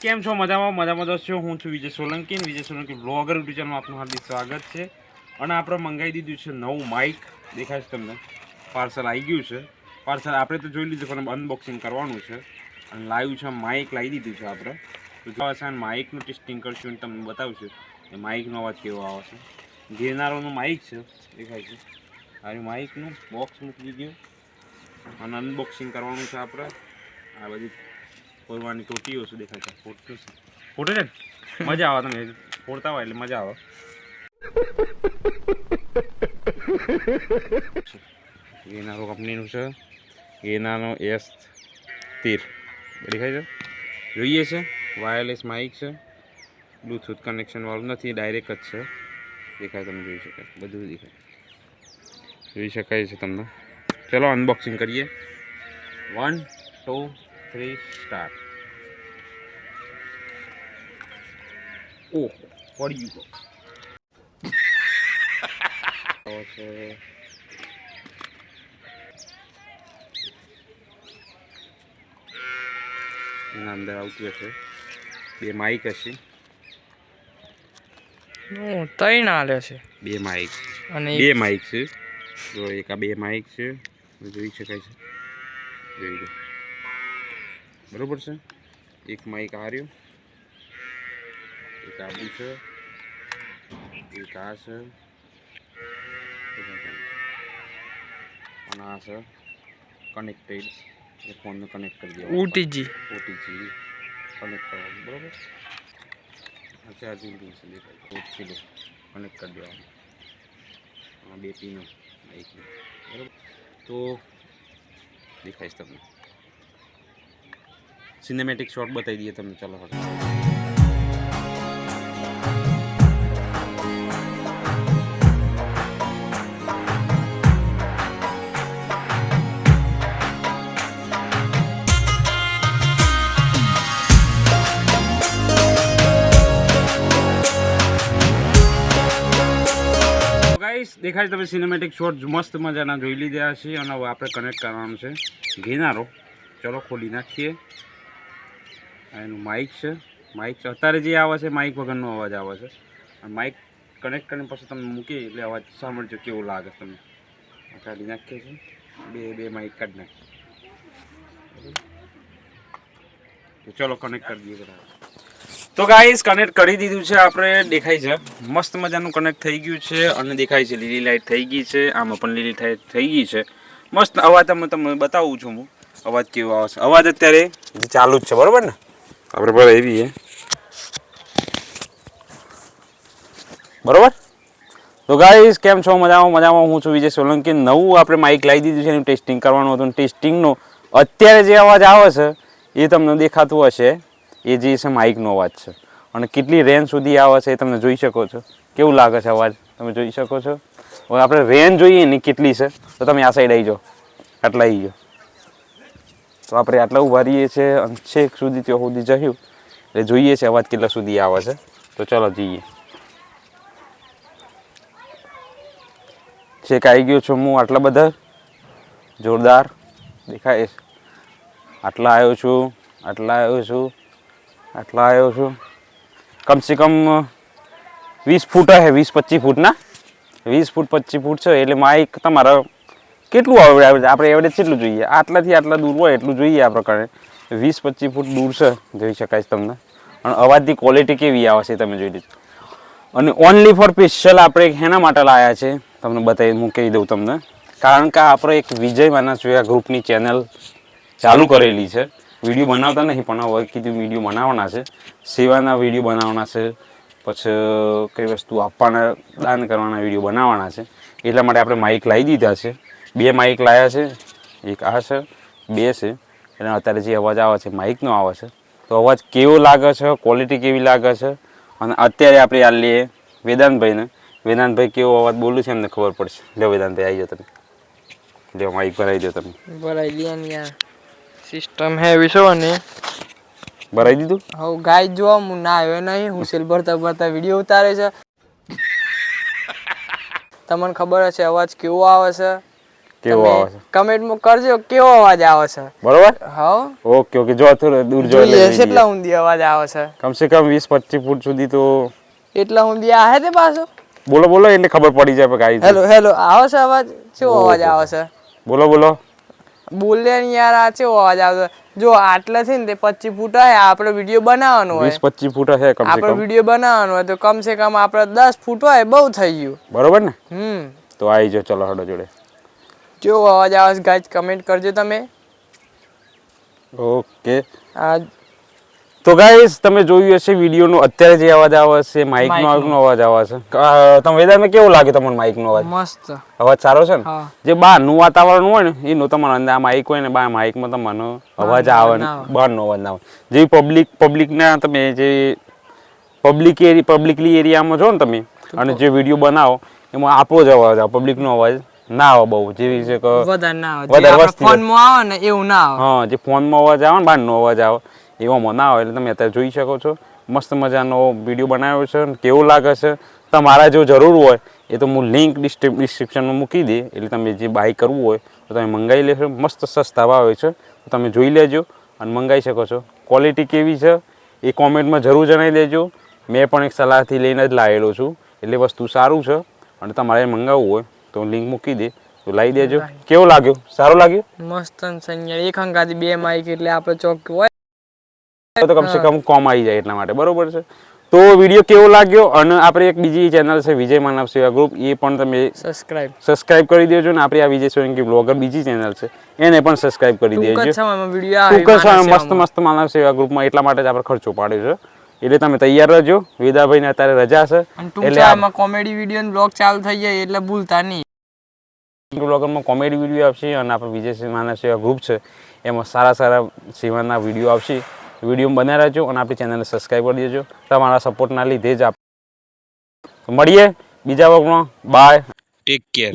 કેમ છો? મજામાં? મજામાં દોસ્ત છો. હું છું વિજય સોલંકી. વિજય સોલંકી બ્લોગર યુટ્યુબ ચેનલમાં આપનું હાર્દિક સ્વાગત છે. અને આપણે મંગાવી દીધું છે નવું માઇક દેખાય છે તમને? પાર્સલ આવી ગયું છે. પાર્સલ આપણે તો જોઈ લીધું પણ અનબોક્સિંગ કરવાનું છે. અને લાવ્યું છે માઇક લાવી દીધું છે આપણે. તો જો છે માઇકનું ટેસ્ટિંગ કરશું અને તમને બતાવશું કે માઇકનો અવાજ કેવો આવે છે. ગિરનારોનું માઇક છે. દેખાય છે. આ માઇકનું બોક્સ મૂકી દીધું. અને અનબોક્સિંગ કરવાનું છે આપણે. આ બધી ફોરવાની ટોટીઓ શું દેખાય છે. ફોટો છે. ફોટો છે ને? મજા આવે તમે ફોડતા હોય એટલે મજા આવે. ગેનારો કંપનીનું છે. ગેનાનો એસ તેર. દેખાય છે? જોઈએ છે. વાયરલેસ માઇક છે. બ્લૂટૂથ કનેક્શન વાળું નથી ડાયરેક્ટ જ છે. દેખાય તમે જોઈ શકાય. બધું દેખાય. જોઈ શકાય છે તમને. ચલો અનબોક્સિંગ કરીએ. વન ટુ થ્રી સ્ટાર ઓ પડ્યું તો છે એના અંદર આવતી હશે. બે માઇક હશે. ત્રણ આલે છે. બે માઇક અને બે માઇક છે. જો એક આ બે માઇક છે. જોઈ શકાય છે. જોઈ લો. બરોબર છે? એક માઇક આ રહ્યો. એક આબુ છે. એક આ છે. અને આ છે કનેક્ટેડ એ ફોનને કનેક્ટ કરી દેવા ઓટીજી ઓટીજી કનેક્ટ કરવાનું. બરોબર? ચાર્જિંગ પિન છે દેખાય કિલો કનેક્ટ કરી દેવાનું. બે પિનો. એક બરાબર? તો દેખાઈશ તમને. સિનેમેટિક શોટ બતાવી દઈએ તમને. ચાલો હવે. ગાઈસ દેખાય તમે સિનેમેટિક શોટ મસ્ત મજાના જોઈ લીધા છે અને હવે આપણે કનેક્ટ કરવાનું છે. ઘેનારો. ચલો ખોલી નાખીએ. આ એનું માઇક છે. માઇક છે. અત્યારે જે આવે છે માઇક વગરનો અવાજ આવે છે. માઇક કનેક્ટ કરીને પછી તમે મૂકી, એટલે અવાજ સાંભળજો કેવું લાગે તમને. કાઢી નાખીએ છીએ. બે બે માઇક કાઢી નાખીએ. ચલો કનેક્ટ કરી દઈએ તો ગાઈસ કનેક્ટ કરી દીધું છે આપણે. દેખાય છે. મસ્ત મજાનું કનેક્ટ થઈ ગયું છે અને દેખાય છે લીલી લાઇટ થઈ ગઈ છે. આમાં પણ લીલી થઈ ગઈ છે. મસ્ત અવાજ તમે તમને બતાવું છું હું. અવાજ કેવો આવે છે? અવાજ અત્યારે ચાલુ જ છે, બરાબર ને? આપણે પર આવી બરોબર? તો ગાઈસ કેમ છો? મજામાં મજામાં. હું છું વિજય સોલંકી. નવું આપણે માઇક લાવી દીધું છે એનું ટેસ્ટિંગ કરવાનું હતું ટેસ્ટિંગનો અત્યારે જે અવાજ આવે છે, એ તમને દેખાતું હશે. એ જે છે માઇકનો અવાજ છે. અને કેટલી રેન્જ સુધી આવે છે એ તમે જોઈ શકો છો. કેવું લાગે છે અવાજ? તમે જોઈ શકો છો? હવે આપણે રેન્જ જોઈએ ને, કેટલી છે? તો તમે આ સાઈડ આવી જાઓ. આટલા આવી જાઓ. તો આપણે આટલા ઊભા રહીએ છીએ અને છેક સુધી ત્યાં સુધી જયું એટલે જોઈએ છે અવાજ કેટલા સુધી આવે છે. તો ચલો જઈએ. છેક આવી ગયો છું હું આટલા બધા. જોરદાર દેખાય આટલા આવ્યો છું, આટલા આવ્યો છું, આટલા આવ્યો છું. કમસે કમ વીસ ફૂટ હે, વીસ પચીસ ફૂટના. વીસ ફૂટ, પચીસ ફૂટ છે, એટલે માઇક તમારે કેટલું આવે? આપણે એવરેજ કેટલું જોઈએ? આટલાથી આટલા દૂર હોય એટલું જોઈએ આ પ્રકારે. વીસ, પચીસ ફૂટ દૂર છે, જોઈ શકાય છે તમને. અને અવાજની ક્વોલિટી કેવી આવે છે તમે જોઈ લીધું. અને ઓનલી ફોર સ્પેશિયલ આપણે હેના માટે લાવ્યા છે, તમને બતાવી, હું કહી દઉં તમને. કારણ કે આપણે એક વિજય માનાસુયા ગ્રુપની ચેનલ ચાલુ કરેલી છે. વીડિયો બનાવતા નહીં, પણ હવે કીધું વીડિયો બનાવવાના છે. સેવાના વીડિયો બનાવવાના છે, પછી કઈ વસ્તુ આપવાના, દાન કરવાના વીડિયો બનાવવાના છે. એટલા માટે આપણે માઇક લાવી દીધા છે. બે માઇક લાવ્યા છે. એક આ છે બે છે. અને અત્યારે જે અવાજ આવે છે માઇકનો આવે છે. તો અવાજ કેવો લાગે છે ક્વોલિટી કેવી લાગે છે? અને અત્યારે આપણે આ લઈએ વેદાંતભાઈને. વેદાંતભાઈ કેવો અવાજ બોલું છે એમને ખબર પડશે. લ્યો વેદાંતભાઈ આવી જાઓ તમે. લ્યો માઇક ભરાઈ દો તમે. ભરાઈ લે ને યાર. સિસ્ટમ હેવી વિશો ને. ભરાઈ દીધું? હવે ગાય જો હું ના આવ્યો નહીં. હું સેલ ભરતા ભરતા વીડિયો ઉતારે છે. તમને ખબર હશે અવાજ કેવો આવે છે? કેવો આવે છે? કમેન્ટમાં કરજો કેવો અવાજ આવે છે? બરોબર? હા ઓકે ઓકે. જો થોડો દૂર જો એટલે કેટલા ઊંધી અવાજ આવે છે. કમસે કમ વીસ પચીસ ફૂટ સુધી તો એટલા ઊંધી આવે તે પાછો? બોલો બોલો એટલે ખબર પડી જાય ગાઈ હેલો હેલો આવે છે અવાજ? કેવો અવાજ આવે છે? બોલો બોલો. બોલે ને યાર આ કેવો અવાજ આવે છે? જો આટલે થી ને તે પચીસ ફૂટ હોય આપણો વીડિયો બનાવવાનો હોય. 20 25 ફૂટ હે કમસે કમ. આપણો વીડિયો બનાવવાનો હોય તો કમ સે કમ આપણે દસ ફૂટ હોય બહુ થઈ ગયું. બરોબર ને? હમ. તો આવી જાઓ ચલો હડો જોડે. કેવો અવાજ આવે છે? ગાઈઝ કમેન્ટ કરજો તમે. ઓકે. આ તો ગાઈસ તમે જોયું હશે વિડીયોનો અત્યારે જે અવાજ આવે છે માઇકનો નો. અવાજ આવે છે. તમે વેદાંતમાં કેવું લાગે તમને માઇકનો અવાજ? મસ્ત. અવાજ સારો છે ને? જે જે બહારનું વાતાવરણ હોય ને એનું તમારે અંદર આ માઇક હોય ને બાર માઇકમાં તમને અવાજ આવે ને ના નો બહારનો અવાજ ના આવે. જે પબ્લિક પબ્લિકના તમે જે પબ્લિક એરિયા પબ્લિકલી એરિયામાં જો ને તમે અને જે વીડિયો બનાવો એમાં આપણો જ અવાજ આવે પબ્લિકનો અવાજ. ના આવે બહુ જેવી છે કે વધારે ના આવે વધારે વસ્તી ફોનમાં આવે ને એવું ના આવે. હા જે ફોનમાં અવાજ આવે ને બહારનો અવાજ આવે. એવામાં ના આવે એટલે તમે અત્યારે જોઈ શકો છો. મસ્ત મજાનો વીડિયો બનાવ્યો છે અને કેવો લાગે છે? તમારા જો જરૂર હોય એ તો હું લિંક ડિસ્ક્રિપ્શનમાં મૂકી દે. એટલે તમે જે બાય કરવું હોય તો તમે મંગાવી લેશો. મસ્ત સસ્તા ભાવે છે. તો તમે જોઈ લેજો અને મંગાવી શકો છો. ક્વોલિટી કેવી છે? એ કોમેન્ટમાં જરૂર જણાવી દેજો. મેં પણ એક સલાહથી લઈને જ લાવેલો છું. એટલે વસ્તુ સારું છે. અને તમારે મંગાવવું હોય તો લિંક મૂકી દે તો લાવી દેજો. કેવો લાગ્યો? સારું લાગ્યો? મસ્ત સંજ્ઞા. એક હંગાથી બે માઈક એટલે આપણે ચોક હોય. તો કમસે કમ કોમ આવી જાય એટલા માટે. બરોબર છે? તો વીડિયો કેવો લાગ્યો? અને આપણે એક બીજી ચેનલ છે વિજય માનવ સેવા ગ્રુપ એ પણ તમે સબસ્ક્રાઇબ સબસ્ક્રાઇબ કરી દેજો ને. આપણે આ વિજય સોલંકી બ્લોગર બીજી ચેનલ છે. એને પણ સબસ્ક્રાઇબ કરી દેજો. ટૂંક સમયમાં મસ્ત મસ્ત માનવ સેવા ગ્રુપમાં એટલા માટે જ આપણે ખર્ચો પાડ્યો છે. એટલે તમે તૈયાર રહેજો. વેદાભાઈને અત્યારે રજા છે. એટલે આમાં કોમેડી વીડિયો ને બ્લોગ ચાલુ થઈ જાય એટલે ભૂલતા નહીં. બ્લોગરમાં કોમેડી વીડિયો આવશે અને આપણે વિજય માનવ સેવા ગ્રુપ છે એમાં સારા સારા સેવાના વીડિયો આવશે. વીડિયો બનાવી રહેજો અને આપણી ચેનલને સબસ્ક્રાઈબ કરી દેજો. તમારા સપોર્ટના લીધે જ આપ મળીએ બીજા વખતમાં બાય ટેક કેર